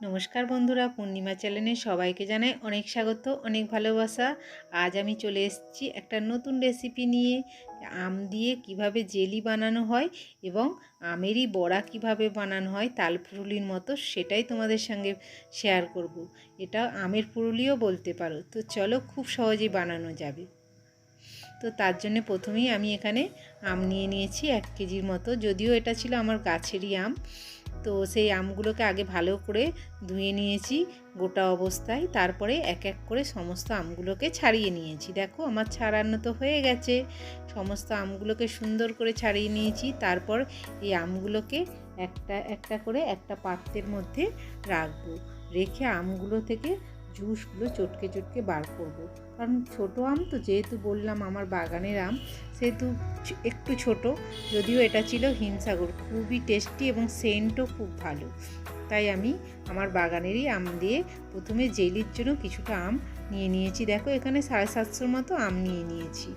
নমস্কার বন্ধুরা, পূর্ণিমা চ্যানেলে সবাইকে জানাই অনেক স্বাগত, অনেক ভালোবাসা। আজ আমি চলে এসেছি একটা নতুন রেসিপি নিয়ে, আম দিয়ে কীভাবে জেলি বানানো হয় এবং আমেরই বড়া কীভাবে বানানো হয়, তাল পুরুলির মতো সেটাই তোমাদের সঙ্গে শেয়ার করব। এটা আমের পুরুলিও বলতে পারো। তো চলো খুব সহজেই বানানো যাবে। তো তার জন্য প্রথমেই আমি এখানে আম নিয়ে নিয়েছি এক কেজির মতো, যদিও এটা ছিল আমার গাছেরই আম। তো সেই আমগুলোকে আগে ভালো করে ধুয়ে নিয়েছি গোটা অবস্থায়। তারপরে এক এক করে সমস্ত আমগুলোকে ছাড়িয়ে নিয়েছি। দেখো আমার ছাড়ানো তো হয়ে গেছে। সমস্ত আমগুলোকে সুন্দর করে ছাড়িয়ে নিয়েছি। তারপর এই আমগুলোকে একটা একটা করে একটা পাত্রের মধ্যে রাখব। রেখে আমগুলো থেকে জুসগুলো চটকে চটকে বার করব। কারণ ছোটো আম তো যেহেতু বললাম আমার বাগানের আম, সেহেতু একটু ছোট, যদিও এটা ছিল হিমসাগর। খুবই টেস্টি এবং সেন্টও খুব ভালো। তাই আমি আমার বাগানেরই আম দিয়ে প্রথমে জেলির জন্য কিছুটা আম নিয়ে নিয়েছি। দেখো, এখানে সাড়ে সাতশোর মতো আম নিয়ে নিয়েছি।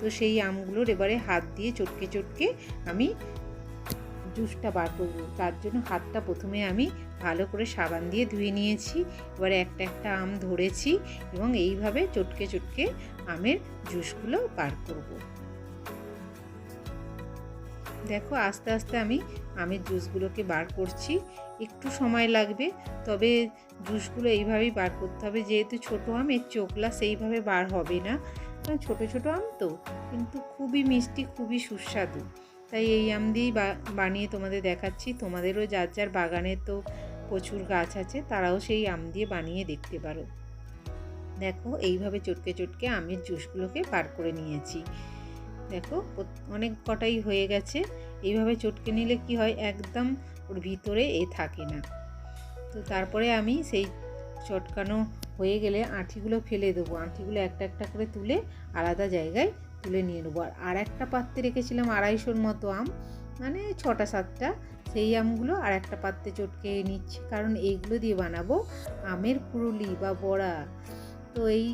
তো সেই আমগুলোর এবারে হাত দিয়ে চটকে চটকে আমি জুসটা বার করব। তার জন্য হাতটা প্রথমে আমি ভালো করে সাবান দিয়ে ধুয়ে নিয়েছি। এবারে একটা একটা আম ধরেছি এবং এইভাবে চটকে চটকে আমের জুসগুলো বার করব। দেখো আস্তে আস্তে আমি আমের জুসগুলোকে বার করছি। একটু সময় লাগবে, তবে জুসগুলো এইভাবেই বার করতে হবে। যেহেতু ছোটো আম, এর চোখলা সেইভাবে বার হবে না। ছোট ছোট আম তো, কিন্তু খুবই মিষ্টি, খুবই সুস্বাদু। তাই এই আম দিয়েই বানিয়ে তোমাদের দেখাচ্ছি। তোমাদেরও যার যার বাগানে তো প্রচুর গাছ আছে, তারাও সেই আম দিয়ে বানিয়ে দেখতে পারো। দেখো, এইভাবে চটকে চটকে আমের জুসগুলোকে পার করে নিয়েছি। দেখো অনেক কটাই হয়ে গেছে। এইভাবে চটকে নিলে কি হয়? একদম ওর ভিতরে এ থাকে না। তো তারপরে আমি সেই চটকানো হয়ে গেলে আঁঠিগুলো ফেলে দেবো। আঁঠিগুলো একটা একটা করে তুলে আলাদা জায়গায় তুলে নিয়ে নেব। আর একটা পাত্রে রেখেছিলাম আড়াইশোর মতো আম মানে ছটা সাতটা, সেই আমগুলো আর একটা পাত্রে চটকে নিচ্ছি। কারণ এইগুলো দিয়ে বানাবো আমের পুরুলি বা বড়া। তো এই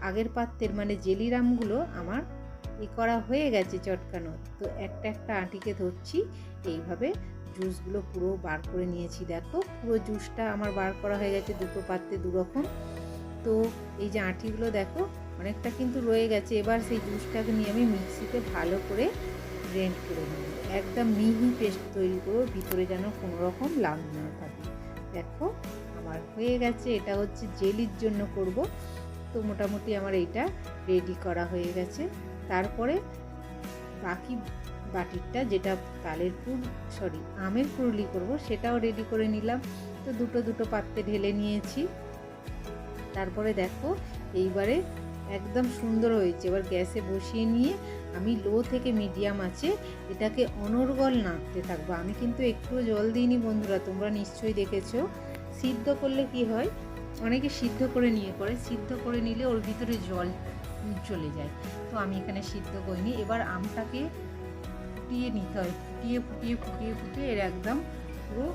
আগের পাত্রের মানে জেলির আমগুলো আমার ই করা হয়ে গেছে চটকানো। তো একটা একটা আঁটিকে ধরছি, এইভাবে জুসগুলো পুরো বার করে নিয়েছি। দেখো, পুরো জুসটা আমার বার করা হয়ে গেছে দুটো পাত্রে দুরকম। তো এই যে আঁটিগুলো দেখো অনেকটা কিন্তু রয়ে গেছে। এবার সেই জুসটাকে নিয়ে আমি মিক্সিতে ভালো করে গ্রেন্ড করে নেব। একদম মিহি পেস্ট তৈরি করব, ভিতরে যেন কোনো রকম লাল না থাকে। দেখো, আমার হয়ে গেছে। এটা হচ্ছে জেলির জন্য করব। তো মোটামুটি আমার এইটা রেডি করা হয়ে গেছে। তারপরে বাকি বাটিরটা যেটা তালের পুর, সরি, আমের পুরুলি করব, সেটাও রেডি করে নিলাম। তো দুটো দুটো পাত্রে ঢেলে নিয়েছি। তারপরে দেখো, এইবারে একদম সুন্দর হয়েছে। এবার গ্যাসে বসিয়ে নিয়ে আমি লো থেকে মিডিয়াম আছে, এটাকে অনর্গল নাড়তে থাকব। আমি কিন্তু একটুও জল দিইনি বন্ধুরা, তোমরা নিশ্চয়ই দেখেছ। সিদ্ধ করলে কি হয়? অনেকে সিদ্ধ করে নিয়ে করে, সিদ্ধ করে নিলে ওর ভিতরে জল চলে যায়। তো আমি এখানে সিদ্ধ করিনি। এবার আমটাকে ফুটিয়ে নিতে হয়। ফুটিয়ে ফুটিয়ে ফুটিয়ে ফুটিয়ে এর একদম পুরো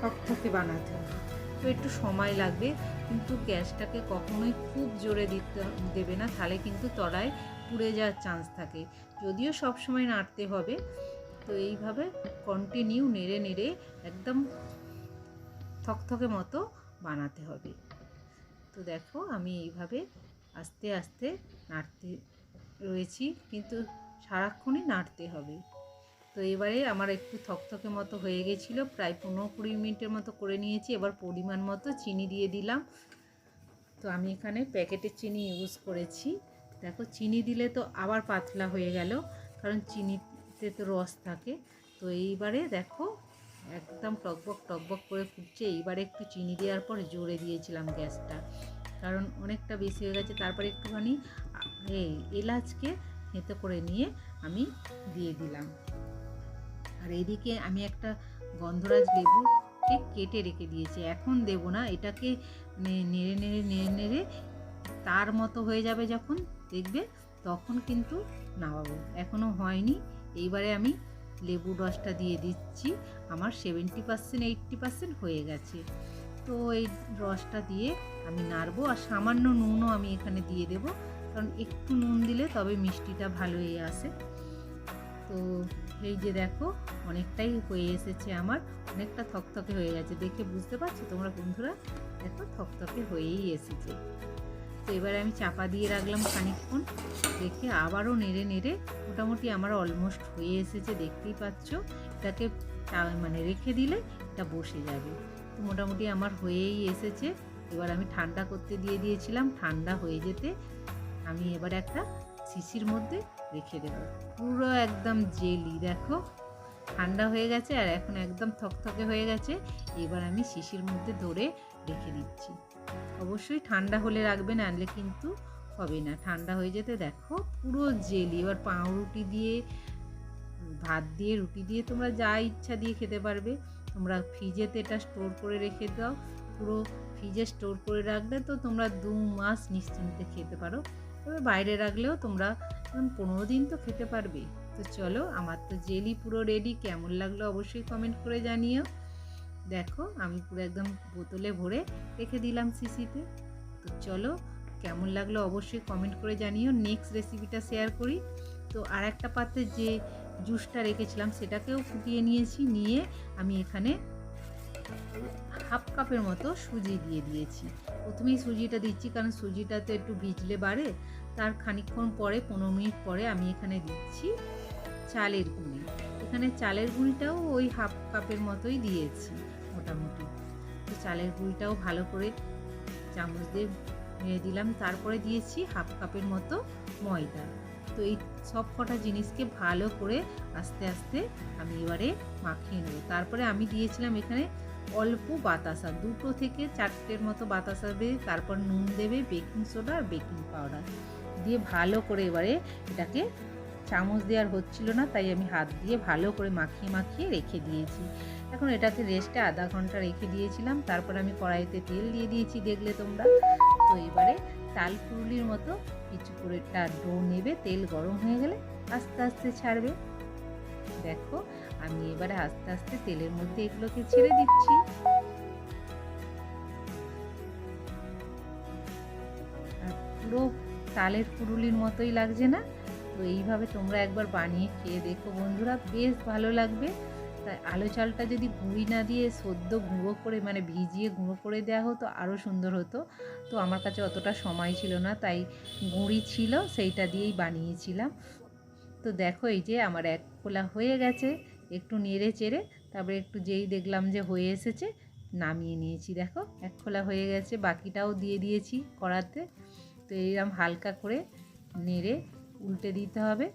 থকথকে বানাতে হবে। তো একটু সময় লাগবে। কিন্তু গ্যাসটাকে কখনোই খুব জোরে দিতে দেবে না, তাহলে কিন্তু তলায় পুড়ে যাওয়ার চান্স থাকে। যদিও সব সময় নাড়তে হবে। তো এইভাবে কন্টিনিউ নেড়ে নেড়ে একদম থকথকে মতো বানাতে হবে। তো দেখো আমি এইভাবে আস্তে আস্তে নাড়তে রয়েছি, কিন্তু সারাক্ষণই নাড়তে হবে। তো এবারে আমার একটু থকথকে মতো হয়ে গেছিল, প্রায় পনেরো কুড়ি মিনিটের মতো করে নিয়েছি, এবার পরিমাণ মতো চিনি দিয়ে দিলাম। তো আমি এখানে প্যাকেটের চিনি ইউজ করেছি। দেখো, চিনি দিলে তো আবার পাতলা হয়ে গেল, কারণ চিনিতে তো রস থাকে। তো এইবারে দেখো, একদম টকবক টকবক করে ফুটছে। এইবারে একটু চিনি দেওয়ার পর জোরে দিয়েছিলাম গ্যাসটা, কারণ অনেকটা বেশি হয়ে গেছে। তারপরে একটুখানি, এই এলাচকে হেঁতে করে নিয়ে আমি দিয়ে দিলাম। আর এদিকে আমি একটা গন্ধরাজ লেবুকে কেটে রেখে দিয়েছি। এখন দেব না, এটাকে নেড়ে নেড়ে নেড়ে নেড়ে তার মতো হয়ে যাবে যখন, দেখবে তখন কিন্তু নামাবো। এখনও হয়নি, এইবারে আমি লেবু রসটা দিয়ে দিচ্ছি। আমার সেভেন্টি পার্সেন্ট, এইট্টি পার্সেন্ট হয়ে গেছে। তো এই রসটা দিয়ে আমি নাড়বো আর সামান্য নুনও আমি এখানে দিয়ে দেব। কারণ একটু নুন দিলে তবে মিষ্টিটা ভালো হয়ে আসে। তো এই যে দেখো, অনেকটাই হয়ে এসেছে আমার, অনেকটা থকথকে হয়ে গেছে। দেখে বুঝতে পারছ তোমরা বন্ধুরা? দেখো, থকথকে হয়েই এসেছে। তো এবারে আমি চাপা দিয়ে রাখলাম খানিকক্ষণ। দেখে আবারও নেড়ে নেড়ে মোটামুটি আমার অলমোস্ট হয়ে এসেছে, দেখতেই পাচ্ছ। এটাকে মানে রেখে দিলে এটা বসে যাবে। তো মোটামুটি আমার হয়েই এসেছে। এবার আমি ঠান্ডা করতে দিয়ে দিয়েছিলাম। ঠান্ডা হয়ে যেতে আমি এবার একটা শিশির মধ্যে রেখে দেব। পুরো একদম জেলি, দেখো। ঠান্ডা হয়ে গেছে আর এখন একদম থকথকে হয়ে গেছে। এবার আমি শিশির মধ্যে ধরে রেখে দিচ্ছি। অবশ্যই ঠান্ডা হলে রাখবেন আনলে কিন্তু হবে না। ঠান্ডা হয়ে যেতে দেখো, পুরো জেলি। এবার পাউরুটি দিয়ে, ভাত দিয়ে, রুটি দিয়ে তোমরা যা ইচ্ছা দিয়ে খেতে পারবে। তোমরা ফ্রিজেতে এটা স্টোর করে রেখে দাও। পুরো ফ্রিজে স্টোর করে রাখলে তো তোমরা দু মাস নিশ্চিন্তে খেতে পারো। তবে বাইরে রাখলেও তোমরা পনেরো দিন তো খেতে পারবে। তো চলো, আমার তো জেলি পুরো রেডি কেমন লাগল অবশ্যই কমেন্ট করে জানিও। দেখো, আমি পুরো একদম বোতলে ভরে রেখে দিলাম সিসিতে তো চলো, কেমন লাগল অবশ্যই কমেন্ট করে জানিও। নেক্সট রেসিপিটা শেয়ার করি। তো আর একটা পাত্রে যে জুসটা রেখেছিলাম, সেটাকেও ফুটিয়ে নিয়েছি। নিয়ে আমি এখানে হাফ কাপের মতো সুজি দিয়ে দিয়েছি। প্রথমেই সুজিটা দিচ্ছি, কারণ সুজিটা তো একটু ভিজলে বাড়ে। তার খানিকক্ষণ পরে, পনেরো মিনিট পরে আমি এখানে দিচ্ছি চালের গুঁড়ি। এখানে চালের গুঁড়িটাও ওই হাফ কাপের মতোই দিয়েছি মোটামুটি। তো চালের গুঁড়িটাও ভালো করে চামচ দিয়ে মেরে দিলাম। তারপরে দিয়েছি হাফ কাপের মতো ময়দা। তো এই সব কটা জিনিসকে ভালো করে আস্তে আস্তে আমি এবারে মাখিয়ে নেব। তারপরে আমি দিয়েছিলাম এখানে অল্প বাতাসা, দুটো থেকে চারটের মতো বাতাসা দেবে তারপর নুন দেবে, বেকিং সোডা আর বেকিং পাউডার। দিয়ে ভালো করে এবারে এটাকে চামচ দেওয়ার হচ্ছিল না, তাই আমি হাত দিয়ে ভালো করে মাখিয়ে মাখিয়ে রেখে দিয়েছি। এখন এটাকে রেস্টে আধা ঘণ্টা রেখে দিয়েছিলাম, তারপর আমি কড়াইতে তেল দিয়ে দিয়েছি, দেখলে তোমরা। তো এবারে তাল ফুরুলির মতো কিছু করে ডো নেবে, তেল গরম হয়ে গেলে আস্তে আস্তে ছাড়বে। দেখো আমি এবারে আস্তে আস্তে তেলের মধ্যে এগুলোকে ছেড়ে দিচ্ছি। পুরো তালের ফুরুলির মতোই লাগছে না? তো এইভাবে তোমরা একবার বানিয়ে খেয়ে দেখো বন্ধুরা, বেশ ভালো লাগবে। তাই আলো চালটা যদি গুঁড়ি না দিয়ে সদ্য গুঁড়ো করে মানে ভিজিয়ে গুঁড়ো করে দেওয়া হতো আরও সুন্দর হতো। তো আমার কাছে অতটা সময় ছিল না, তাই গুঁড়ি ছিল, সেইটা দিয়েই বানিয়েছিলাম। তো দেখো এই যে আমার এক খোলা হয়ে গেছে। একটু নেড়ে চেড়ে তারপরে একটু যেই দেখলাম যে হয়ে এসেছে, নামিয়ে নিয়েছি। দেখো, এক খোলা হয়ে গেছে, বাকিটাও দিয়ে দিয়েছি কড়াতে। তো এইরকম হালকা করে নেড়ে উল্টে দিতে হবে।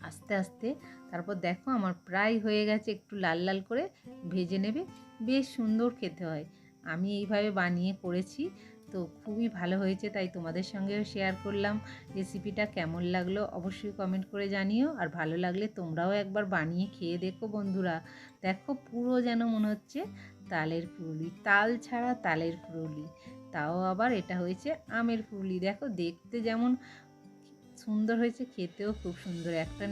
আস্তে আস্তে তারপর দেখো আমার প্রায় হয়ে গেছে, একটু লাল লাল করে ভেজে নেবে। বেশ সুন্দর খেতে হয়। আমি এইভাবে বানিয়ে করেছি। তো খুবই ভালো হয়েছে, তাই তোমাদের সঙ্গেও শেয়ার করলাম রেসিপিটা কেমন লাগল অবশ্যই কমেন্ট করে জানিও, আর ভালো লাগলে তোমরাও একবার বানিয়ে খেয়ে দেখো বন্ধুরা। দেখো পুরো যেন মনে হচ্ছে তালের ফুরুলি তাল ছাড়া তালের ফুরুলি তাও আবার এটা হয়েছে আমের ফুরুলি দেখো দেখতে যেমন সুন্দর হয়েছে, খেতেও খুব সুন্দর। একটা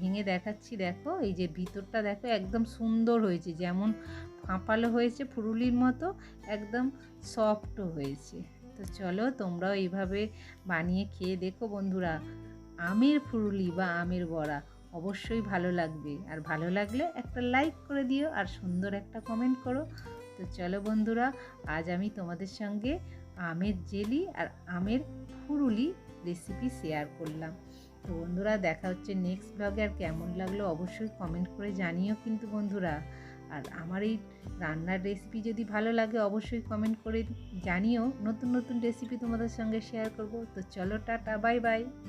ভেঙে দেখাচ্ছি, দেখো এই যে ভিতরটা দেখো একদম সুন্দর হয়েছে, যেমন ফাঁপালো হয়েছে ফুরুলির মতো, একদম সফটও হয়েছে। তো চলো তোমরাও এইভাবে বানিয়ে খেয়ে দেখো বন্ধুরা। আমের ফুরুলি বা আমের বড়া অবশ্যই ভালো লাগবে। আর ভালো লাগলে একটা লাইক করে দিও আর সুন্দর একটা কমেন্ট করো। তো চলো বন্ধুরা, আজ আমি তোমাদের সঙ্গে আমের জেলি আর আমের ফুরুলি রেসিপি শেয়ার করলাম। তো বন্ধুরা, দেখা হচ্ছে নেক্সট ব্লগে আর কেমন লাগল অবশ্যই কমেন্ট করে জানিও কিন্তু বন্ধুরা। আর আমার এই রান্নার রেসিপি যদি ভালো লাগে, অবশ্যই কমেন্ট করে জানিও। নতুন নতুন রেসিপি তোমাদের সঙ্গে শেয়ার করব। তো চলো, টাটা বাই বাই